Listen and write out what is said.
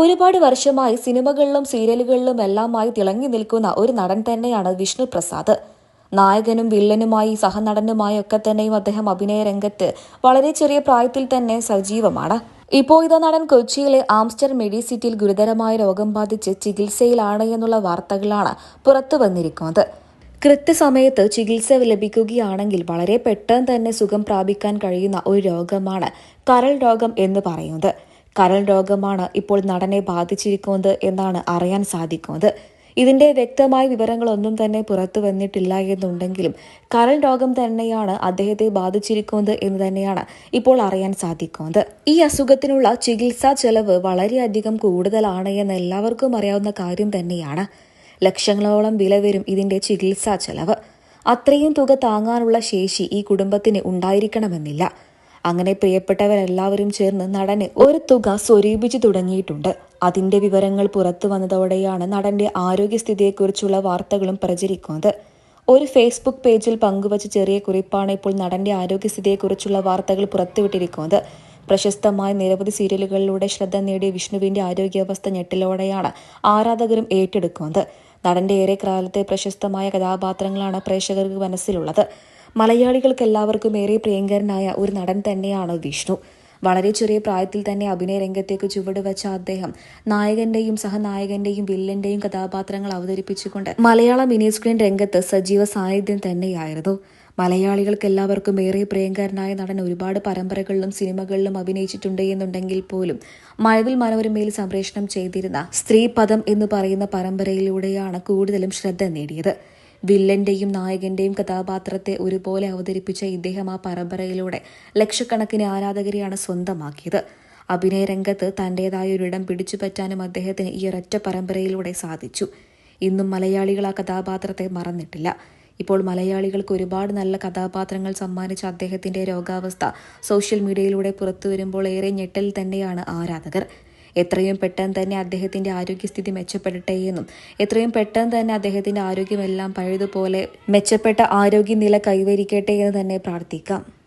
ഒരുപാട് വർഷമായി സിനിമകളിലും സീരിയലുകളിലും എല്ലാമായി തിളങ്ങി നിൽക്കുന്ന ഒരു നടൻ തന്നെയാണ് വിഷ്ണു പ്രസാദ്. നായകനും വില്ലനുമായി സഹനടനുമായി ഒക്കെ തന്നെയും അദ്ദേഹം അഭിനയ രംഗത്ത് വളരെ ചെറിയ പ്രായത്തിൽ തന്നെ സജീവമാണ്. ഇപ്പോൾ ഇതാ നടൻ കൊച്ചിയിലെ ആംസ്റ്റർ മെഡിസിറ്റിയിൽ ഗുരുതരമായ രോഗം ബാധിച്ച് ചികിത്സയിലാണ് എന്നുള്ള വാർത്തകളാണ് പുറത്തു വന്നിരിക്കുന്നത്. കൃത്യസമയത്ത് ചികിത്സ ലഭിക്കുകയാണെങ്കിൽ വളരെ പെട്ടെന്ന് തന്നെ സുഖം പ്രാപിക്കാൻ കഴിയുന്ന ഒരു രോഗമാണ് കരൾ രോഗം എന്ന് പറയുന്നത്. കരൾ രോഗമാണ് ഇപ്പോൾ നടനെ ബാധിച്ചിരിക്കുന്നത് എന്നാണ് അറിയാൻ സാധിക്കുന്നത്. ഇതിന്റെ വ്യക്തമായ വിവരങ്ങളൊന്നും തന്നെ പുറത്തു വന്നിട്ടില്ല എന്നുണ്ടെങ്കിലും കരൾ രോഗം തന്നെയാണ് അദ്ദേഹത്തെ ബാധിച്ചിരിക്കുന്നത് എന്ന് തന്നെയാണ് ഇപ്പോൾ അറിയാൻ സാധിക്കുന്നത്. ഈ അസുഖത്തിനുള്ള ചികിത്സാ ചെലവ് വളരെയധികം കൂടുതലാണ് എന്ന് എല്ലാവർക്കും അറിയാവുന്ന കാര്യം തന്നെയാണ്. ലക്ഷങ്ങളോളം വില വരും ഇതിന്റെ ചികിത്സാ ചെലവ്. അത്രയും തുക താങ്ങാനുള്ള ശേഷി ഈ കുടുംബത്തിന് ഉണ്ടായിരിക്കണമെന്നില്ല. അങ്ങനെ പ്രിയപ്പെട്ടവരെല്ലാവരും ചേർന്ന് നടന് ഒരു തുക സ്വരൂപിച്ചു തുടങ്ങിയിട്ടുണ്ട്. അതിന്റെ വിവരങ്ങൾ പുറത്തു വന്നതോടെയാണ് നടന്റെ ആരോഗ്യസ്ഥിതിയെക്കുറിച്ചുള്ള വാർത്തകളും പ്രചരിക്കുന്നത്. ഒരു ഫേസ്ബുക്ക് പേജിൽ പങ്കുവച്ച ചെറിയ കുറിപ്പാണ് ഇപ്പോൾ നടന്റെ ആരോഗ്യസ്ഥിതിയെക്കുറിച്ചുള്ള വാർത്തകൾ പുറത്തുവിട്ടിരിക്കുന്നത്. പ്രശസ്തമായ നിരവധി സീരിയലുകളിലൂടെ ശ്രദ്ധ നേടിയ വിഷ്ണുവിന്റെ ആരോഗ്യാവസ്ഥ ഞെട്ടിലോടെയാണ് ആരാധകരും ഏറ്റെടുക്കുന്നത്. നടന്റെ ഏറെ പ്രശസ്തമായ കഥാപാത്രങ്ങളാണ് പ്രേക്ഷകർക്ക് മനസ്സിലുള്ളത്. മലയാളികൾക്ക് എല്ലാവർക്കും ഏറെ പ്രിയങ്കരനായ ഒരു നടൻ തന്നെയാണ് വിഷ്ണു. വളരെ ചെറിയ പ്രായത്തിൽ തന്നെ അഭിനയ രംഗത്തേക്ക് ചുവട് വെച്ച അദ്ദേഹം നായകന്റെയും സഹനായകന്റെയും വില്ലന്റെയും കഥാപാത്രങ്ങൾ അവതരിപ്പിച്ചുകൊണ്ട് മലയാള മിനി സ്ക്രീൻ രംഗത്ത് സജീവ സാന്നിധ്യം തന്നെയായിരുന്നു. മലയാളികൾക്ക് എല്ലാവർക്കും ഏറെ പ്രിയങ്കരനായ നടൻ ഒരുപാട് പരമ്പരകളിലും സിനിമകളിലും അഭിനയിച്ചിട്ടുണ്ട് എന്നുണ്ടെങ്കിൽ പോലും മഴവിൽ മനോരമയിൽ സംപ്രേഷണം ചെയ്തിരുന്ന സ്ത്രീപദം എന്ന് പറയുന്ന പരമ്പരയിലൂടെയാണ് കൂടുതലും ശ്രദ്ധ നേടിയത്. വില്ലന്റെയും നായകന്റെയും കഥാപാത്രത്തെ ഒരുപോലെ അവതരിപ്പിച്ച ഇദ്ദേഹം ആ പരമ്പരയിലൂടെ ലക്ഷക്കണക്കിന് ആരാധകരെയാണ് സ്വന്തമാക്കിയത്. അഭിനയ രംഗത്ത് തന്റേതായ ഒരിടം പിടിച്ചുപറ്റാനും അദ്ദേഹത്തിന് ഈ ഒരൊറ്റ പരമ്പരയിലൂടെ സാധിച്ചു. ഇന്നും മലയാളികൾ ആ കഥാപാത്രത്തെ മറന്നിട്ടില്ല. ഇപ്പോൾ മലയാളികൾക്ക് ഒരുപാട് നല്ല കഥാപാത്രങ്ങൾ സമ്മാനിച്ച അദ്ദേഹത്തിന്റെ രോഗാവസ്ഥ സോഷ്യൽ മീഡിയയിലൂടെ പുറത്തു വരുമ്പോൾ ഏറെ ഞെട്ടൽ തന്നെയാണ് ആരാധകർ. എത്രയും പെട്ടെന്ന് തന്നെ അദ്ദേഹത്തിന്റെ ആരോഗ്യസ്ഥിതി മെച്ചപ്പെടട്ടെ എന്നും എത്രയും പെട്ടെന്ന് തന്നെ അദ്ദേഹത്തിന്റെ ആരോഗ്യമെല്ലാം പഴയതുപോലെ മെച്ചപ്പെട്ട ആരോഗ്യനില കൈവരിക്കട്ടെ എന്ന് തന്നെ പ്രാർത്ഥിക്കാം.